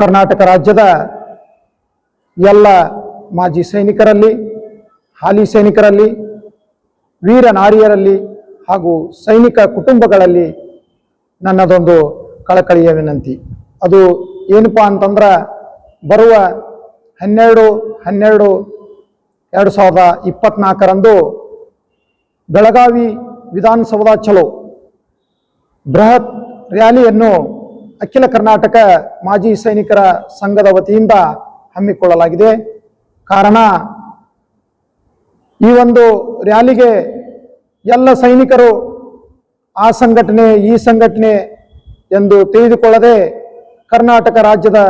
ಕರ್ನಾಟಕ ರಾಜ್ಯದ ಎಲ್ಲ ಮಾಜಿ ಸೈನಿಕರಲ್ಲಿ, ಹಾಲಿ ಸೈನಿಕರಲ್ಲಿ, ವೀರ ನಾರಿಯರಲ್ಲಿ ಹಾಗೂ ಸೈನಿಕ ಕುಟುಂಬಗಳಲ್ಲಿ ನನ್ನದೊಂದು ಕಳಕಳಿಯ ವಿನಂತಿ. ಅದು ಏನಪ್ಪ ಅಂತಂದ್ರೆ, ಬರುವ ಹನ್ನೆರಡು ಹನ್ನೆರಡು, ಎರಡು ಸಾವಿರದ ಇಪ್ಪತ್ನಾಲ್ಕರಂದು ಬೆಳಗಾವಿ ವಿಧಾನಸೌಧ ಚಲೋ ಬೃಹತ್ ರ್ಯಾಲಿಯನ್ನು ಅಖಿಲ ಕರ್ನಾಟಕ ಮಾಜಿ ಸೈನಿಕರ ಸಂಘದ ವತಿಯಿಂದ ಹಮ್ಮಿಕೊಳ್ಳಲಾಗಿದೆ. ಕಾರಣ, ಈ ಒಂದು ರ್ಯಾಲಿಗೆ ಎಲ್ಲ ಸೈನಿಕರು ಆ ಸಂಘಟನೆ, ಈ ಸಂಘಟನೆ ಎಂದು ತಿಳಿದುಕೊಳ್ಳದೆ ಕರ್ನಾಟಕ ರಾಜ್ಯದ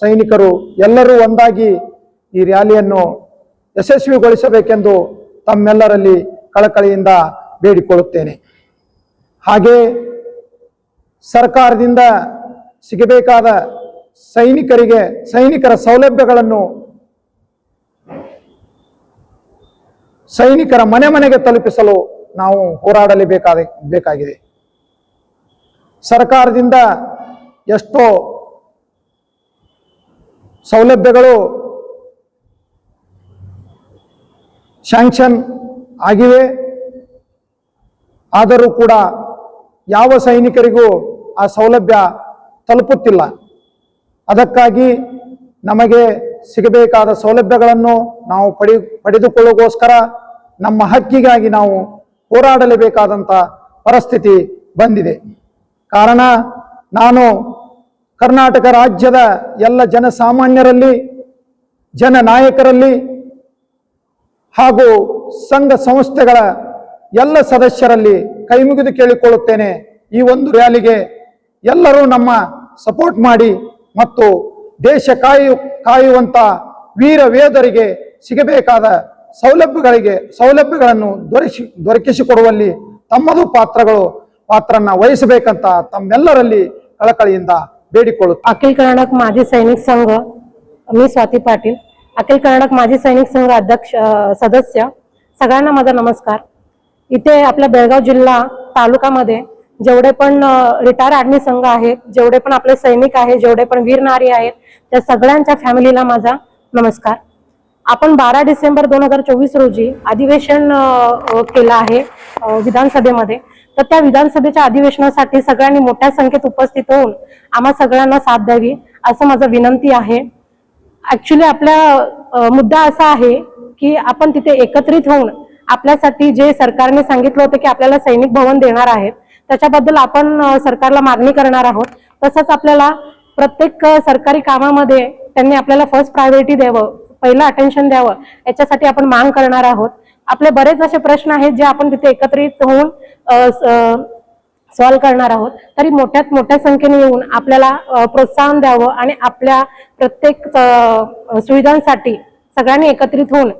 ಸೈನಿಕರು ಎಲ್ಲರೂ ಒಂದಾಗಿ ಈ ರ್ಯಾಲಿಯನ್ನು ಯಶಸ್ವಿಗೊಳಿಸಬೇಕೆಂದು ತಮ್ಮೆಲ್ಲರಲ್ಲಿ ಕಳಕಳಿಯಿಂದ ಬೇಡಿಕೊಳ್ಳುತ್ತೇನೆ. ಹಾಗೆ ಸರ್ಕಾರದಿಂದ ಸಿಗಬೇಕಾದ ಸೈನಿಕರಿಗೆ, ಸೈನಿಕರ ಸೌಲಭ್ಯಗಳನ್ನು ಸೈನಿಕರ ಮನೆ ಮನೆಗೆ ತಲುಪಿಸಲು ನಾವು ಹೋರಾಡಲೇಬೇಕಾದ, ಬೇಕಾಗಿದೆ. ಸರ್ಕಾರದಿಂದ ಎಷ್ಟೋ ಸೌಲಭ್ಯಗಳು ಶಾಂಕ್ಷನ್ ಆಗಿವೆ. ಆದರೂ ಕೂಡ ಯಾವ ಸೈನಿಕರಿಗೂ ಆ ಸೌಲಭ್ಯ ತಲುಪುತ್ತಿಲ್ಲ. ಅದಕ್ಕಾಗಿ ನಮಗೆ ಸಿಗಬೇಕಾದ ಸೌಲಭ್ಯಗಳನ್ನು ನಾವು ಪಡೆ ಪಡೆದುಕೊಳ್ಳೋಗೋಸ್ಕರ ನಮ್ಮ ಹಕ್ಕಿಗಾಗಿ ನಾವು ಹೋರಾಡಲೇಬೇಕಾದಂಥ ಪರಿಸ್ಥಿತಿ ಬಂದಿದೆ. ಕಾರಣ, ನಾನು ಕರ್ನಾಟಕ ರಾಜ್ಯದ ಎಲ್ಲ ಜನಸಾಮಾನ್ಯರಲ್ಲಿ ಜನ ನಾಯಕರಲ್ಲಿ ಹಾಗೂ ಸಂಘ ಸಂಸ್ಥೆಗಳ ಎಲ್ಲ ಸದಸ್ಯರಲ್ಲಿ ಕೈಮುಗಿದು ಕೇಳಿಕೊಳ್ಳುತ್ತೇನೆ ಈ ಒಂದು ರ್ಯಾಲಿಗೆ. ಎಲ್ಲರೂ ನಮ್ಮ ಸಪೋರ್ಟ್ ಮಾಡಿ ಮತ್ತು ದೇಶ ಕಾಯು ಕಾಯುವಂತ ವೀರ ವೇದರಿಗೆ ಸಿಗಬೇಕಾದ ಸೌಲಭ್ಯಗಳಿಗೆ ಸೌಲಭ್ಯಗಳನ್ನು ದೊರಕಿಸಿ ದೊರಕಿಸಿಕೊಡುವಲ್ಲಿ ತಮ್ಮದು ಪಾತ್ರಗಳು ಪಾತ್ರನ ವಹಿಸಬೇಕಂತ ತಮ್ಮೆಲ್ಲರಲ್ಲಿ ಕಳಕಳಿಯಿಂದ ಬೇಡಿಕೊಳ್ಳುತ್ತೇನೆ अखिल कर्नाटक माजी सैनिक संघ मी स्वाती पाटील अखिल कर्नाटक माजी सैनिक संघ अध्यक्ष अं, सदस्य सगळ्यांना माझा नमस्कार इथे आपल्या बेळगाव जिल्हा तालुक्यामध्ये जेवढे पण रिटायर आर्मी संघ आहेत जेवढे पण आपले सैनिक आहेत जेवढे पण वीर नारी आहेत त्या सगळ्यांच्या फॅमिलीला माझा नमस्कार. आपण बारा डिसेंबर दोन हजार चोवीस रोजी अधिवेशन केलं आहे विधानसभेमध्ये. तर त्या विधानसभेच्या अधिवेशनासाठी सगळ्यांनी मोठ्या संख्येत उपस्थित होऊन आम्हा सगळ्यांना साथ द्यावी असं माझं विनंती आहे. ऍक्च्युली आपला मुद्दा असा आहे की आपण तिथे एकत्रित होऊन आपल्यासाठी जे सरकारने सांगितलं होतं की आपल्याला सैनिक भवन देणार आहेत त्याच्याबद्दल आपण सरकारला मागणी करणार आहोत. तसंच आपल्याला प्रत्येक सरकारी कामामध्ये त्यांनी आपल्याला फर्स्ट प्रायोरिटी द्यावं पहिलं अटेन्शन द्यावं याच्यासाठी आपण मांग करणार आहोत. आपले बरेच असे प्रश्न आहेत जे आपण तिथे एकत्रित होऊन सॉल्व्ह करणार आहोत. तरी मोठ्यात मोठ्या संख्येने येऊन आपल्याला प्रोत्साहन द्यावं आणि आपल्या प्रत्येक सुविधांसाठी सगळ्यांनी एकत्रित होऊन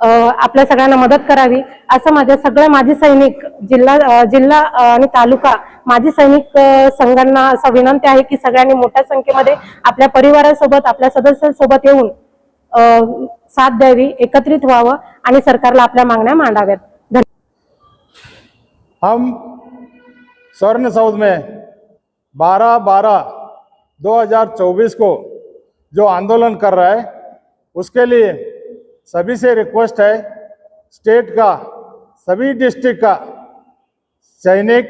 आपल्या सगळ्यांना मदत करावी असं माझ्या सगळ्या माजी सैनिक जिल्हा जिल्हा आणि तालुका माजी सैनिक संघांना असं विनंती आहे की सगळ्यांनी मोठ्या संख्येमध्ये आपल्या परिवारासोबत आपल्या सदस्यांसोबत येऊन साथ द्यावी एकत्रित व्हावं आणि सरकारला आपल्या मागण्या मांडाव्यात. हम स्वर्ण सौध में 12 बारह 2024 को जो आंदोलन कर रहा है उसके लिए सभी से रिक्वेस्ट है स्टेट का, सभी डिस्ट्रिक्ट का, सैनिक,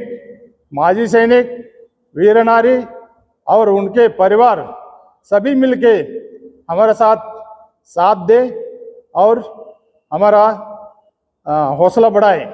माजी सैनिक, वीर नारी और उनके परिवार, सभी मिलके हमारे साथ साथ दे और हमारा हौसला बढ़ाए।